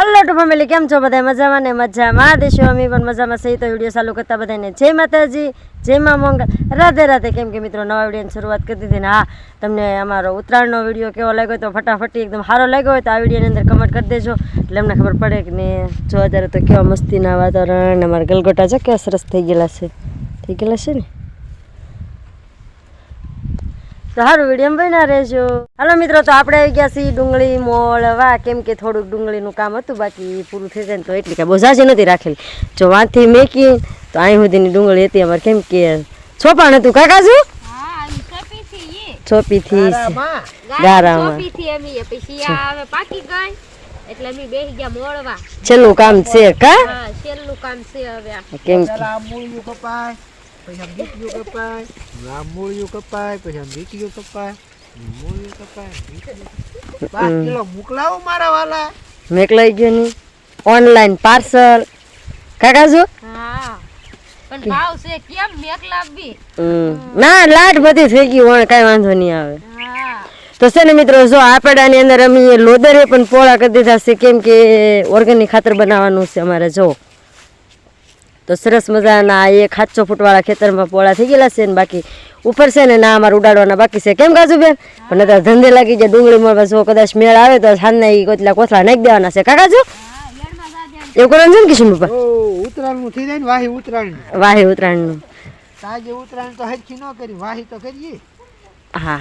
Hello two family કેમ છો બધા મજામાં ને મજામાં? દેશો અમે પણ મજામાં સહી તો વીડિયો ચાલુ કરતા બધાને જય માતાજી, જય મા મંગલ. રાધે રાધે. કેમ કે મિત્રો, નવા વિડીયોની શરૂઆત કરી દીધી ને હા, તમને અમારો ઉત્તરાયણનો વીડિયો કેવો લાગ્યો તો ફટાફટી એકદમ સારો લાગ્યો હોય તો આ વિડીયોની અંદર કમેન્ટ કરી દેજો. એટલે અમને ખબર પડે કે ને જો અત્યારે તો કેવા મસ્તીના વાતાવરણ અમારા ગલગોટા છે કેવા સરસ થઈ ગયેલા છે. થઈ ગયેલા છે ને? તો સારું વીડિયો બન્યા રહેજો. હાલો મિત્રો તો આપણે આવી ગયા છીએ ડુંગળી મોળવા કેમ કે થોડુંક ડુંગળીનું કામ હતું બાકી પૂરું થઈ જાય તો એટલી કાંઈ બહુ ઝાઝી નથી રાખેલી. જો વાંથી મેકી તો અહીં સુધીની ડુંગળી હતી અમારે કેમ કે છોપાણ હતું કાકા શું? છોપી થી ગારામાં. સપી થી એમી પછી આ હવે પાકી ગઈ. એટલે અમે બેહી ગયા મોળવા. છેલ્લું કામ છે કા? છેલ્લું કામ છે હવે કેમ? કે કપાય. પછી આમ બીટીયું કપાય આ મૂળિયું કપાય પછી આમ બીટીયું કપાય મૂળિયું કપાય પાંચ કિલો મોકલાવો મારા વાલા મેકલાઈ ગયો ની ઓનલાઈન પાર્સલ કાકા શું હા પણ ભાવ છે કેમ મેક ના લાટ બધી થઈ ગઈ વણ કાંઈ વાંધો નહીં આવે તો છે ને મિત્રો જો આ અંદર અમે લોદરે પણ પોળા કરી દીધા છે કેમ કે ઓર્ગેનિક ખાતર બનાવવાનું છે અમારે જો તો સરસ મજાના એ સાતસો ફૂટવાળા ખેતરમાં પોળા થઈ ગયેલા છે ને બાકી ઉપર છે ને ના અમારે ઉડાડવાના બાકી છે. કેમ કાજુ બેન પણ અત્યારે ધંધે લાગી જાય ડુંગળી મળવા જો કદાચ મેળ આવે તો સાંજના એ કોથલા કોથળા નાખી દેવાના છે. કાકા જો હા યડમાં જાજે એવું કરવાનું છે ને કિશન બાપા ઉત્તરાયણનું થઈ જાય ને વાહી ઉત્તરાયણ વાહી ઉત્તરાયણનું. તાજે ઉત્તરાયણ તો હરખી ન કરી વાહી તો કરીએ. હા.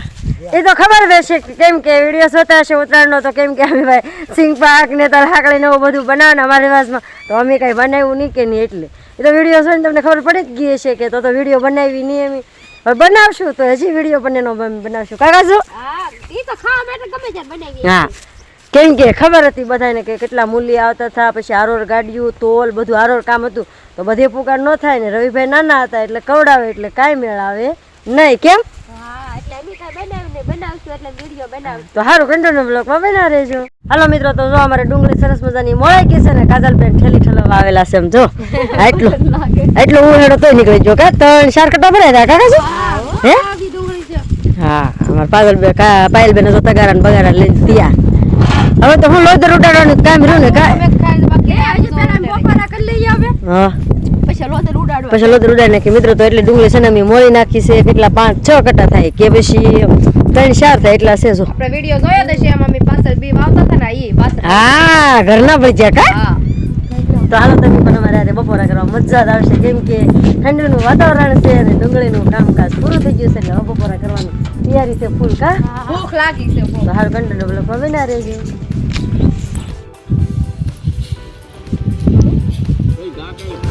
એ તો ખબર જ હશે કે કેમ કે વીડિયો જોતા હશે ઉત્તરાયણનો તો કેમ કે અમે ભાઈ સિંગ પાક ને તલ હાકડી ને એવું બધું બનાવે ને અમારા રિવાજમાં. તો અમે કાંઈ બનાવ્યું નહીં કે નહીં એટલે. એ તો વીડિયો જોઈને તમને ખબર પડી જ ગઈ હશે કે તો તો વીડિયો બનાવી નહીં એમ. હવે બનાવશું તો હજી વીડિયો પણ એનો અમે બનાવશું. કાકા જો હા. કેમ કે ખબર હતી બધાને કે કેટલા મૂલ્ય આવતા હતા પછી આરોર ગાડીયું તોલ બધું આરોર કામ હતું. તો બધે પુકાર ન થાય ને રવિભાઈ નાના હતા એટલે કવડાવે એટલે કાંઈ મેળ આવે નહીં. કેમ હા એટલે અમે કાંઈ બનાવીને બનાવશું એટલે વીડિયો બનાવશું. તો સારું બ્લોગમાં રહેજો. હાલો મિત્રો તો જો અમારે ડુંગળી સરસ મજાની મોળાઈ ગઈ છે ને કાજલબેન ઠેલી ઠલવા આવેલા છે એમ જો. એટલું એટલું હું હેડો તોય નીકળી જો કા ત્રણ ચાર કટા ભરાય કાકા શું હે છે. હા અમાર પાગલ બે કા પાયલ બેન જો તગારા ને બગારા લઈને ત્યાં હવે તો હું લોદર ઉડાડવાનું કામ રહ્યું ને કા? હા. પછી લોતર ઉડાડવા. પછી લોદર ઉડાડી નાખી મિત્રો તો એટલે ડુંગળી છે ને અમે મોળી નાખી છે. કેટલા પાંચ છ કટા થાય કે પછી ત્રણ ચાર થાય એટલા છે જો. આપણે વીડિયો જોયો તો છે એમાં અમે પાછળ બી વાવતા હતા ને ઈ પાછળ હા ઘરના ભજીયા કા? તો હાલો તમે પણ અમારે આજે બપોરા કરવા મજા જ આવશે. કેમ કે ઠંડીનું વાતાવરણ છે અને ડુંગળીનું કામકાજ પૂરું થઈ ગયું છે એટલે હવે બપોરા કરવાનું તૈયારી છે ફૂલ કા? ભૂખ લાગી છે બહુ તો હાલ કંડો ડબલો હવે ના રહેજો પાંદડા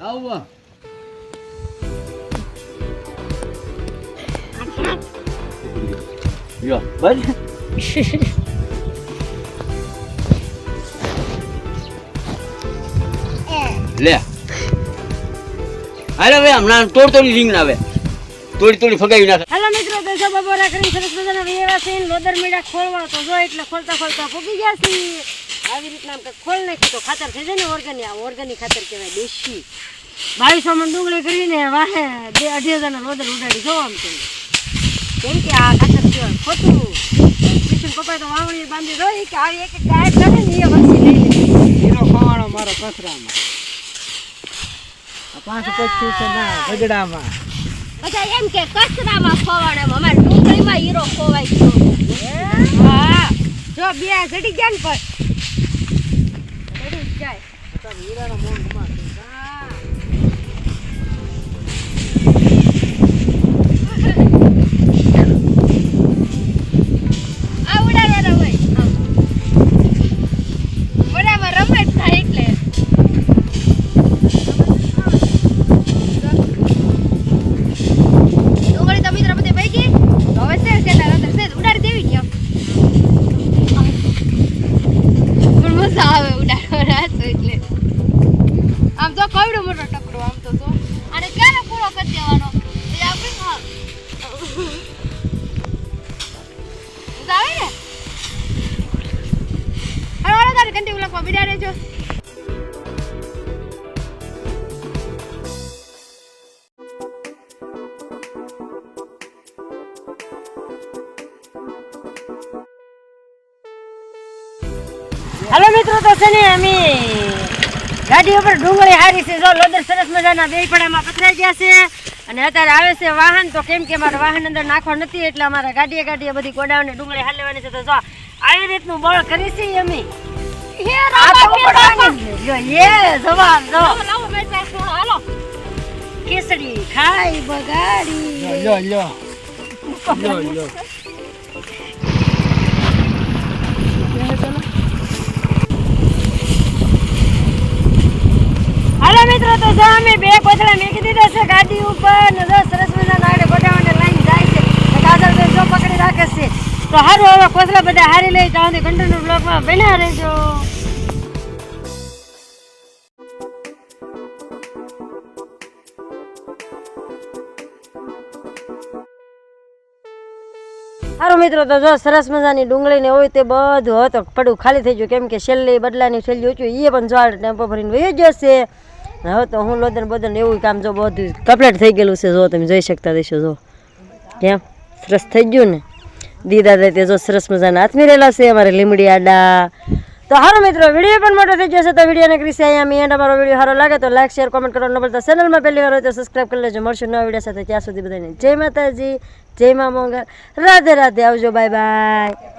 આવું. યો બસ લે. અરે હવે હમણાં તોડ તોડી રીંગ આવે તોડી તોડી ફગાવી નાખે. હેલો મિત્રો, તો જો બપોરા કરીને સરસ મજાના છે લોદર મીડા ખોલવા. તો જો એટલે ખોલતા ખોલતા ફૂગી ગયા છે આવી રીતના આમ ખોલ નાખી તો ખાતર થઈ જાય ને ઓર્ગેનિક આ ઓર્ગેનિક ખાતર કહેવાય દેશી. બાવીસો માં ડુંગળી કરીને વાહે બે અઢી હજારનો લોદર ઉડાડી જો આમ તો કેમ કે આ ખાતર કહેવાય ખોટું. કિશન પપ્પા તો વાવણી બાંધી દો કે આવી એક એક ગાય કરે ને એ વસ્તી લઈ લે. હીરો ખવાણો મારો કચરામાં પાંચ પચીસ છે ના ગગડામાં અચ્છા એમ કે કચરામાં ખોવાડે અમારે ડુંગળીમાં હીરો ખોવાય ગયો હા. જો બે ચડી ગયા ને જાય ఈరాడ మూడు તો કવડો મોટો ટકરો આમ તો તો અને ક્યારે પૂરો કરી દેવાનો એ આપણે હા મજા આવે ને હવે ઓલો તારે કંટી ઉલકવા બિડા રહેજો હાલો મિત્રો તો છે ને અમે ગાડી ઉપર ડુંગળી હારી છે. જો લોદર સરસ મજાના બે પડામાં પથરાઈ ગયા છે. અને અત્યારે આવે છે વાહન. તો કેમ કે મારે વાહન અંદર નાખવા નથી એટલે અમારે ગાડીએ ગાડીએ બધી ગોડાવને ડુંગળી હાલ લેવાની છે. તો જો આવી રીતનું બળ કરી છે અમે. પીર ઉપડવાની જ. જો એ જવાબ જો લાવો લાવો મેં ચાર સોળ હાલો ખીચડી ખાઈ બગાડી લ્યો લ્યો લ્યો લ્યો હાલો મિત્રો તો જો અમે તો સારું મિત્રો, તો જો સરસ મજાની ડુંગળી ને હોય તે બધું હતો પડું ખાલી થઈ ગયું. કેમ કે છેલ્લી બદલાની છેલ્લી ઓછું એ પણ જોડ ટેમ્પો ભરીને વહી જશે હવે તો હું લોદન બોદન એવું કામ જો બધું કમ્પ્લીટ થઈ ગયેલું છે, જો તમે જોઈ શકતા દેશો જો. કેમ? સરસ થઈ ગયું ને? દીદા તે જો સરસ મજાના હાથમી રહેલા છે, અમારે લીમડી આડા. તો હારો મિત્રો, વીડિયો પણ મોટો થઈ જશે તો વિડીયોને ક્રિસ અહીંયા મેં અમારો વીડિયો સારો લાગે તો લાઈક શેર કોમેન્ટ કરવાનું બોલતા ચેનલમાં પહેલી વાર હોય તો સબસ્ક્રાઈબ કરી લેજો, મળશું નવા વીડિયો સાથે. ત્યાં સુધી બધાને જય માતાજી, જય મા મોંગલ. રાધે રાધે, આવજો બાય બાય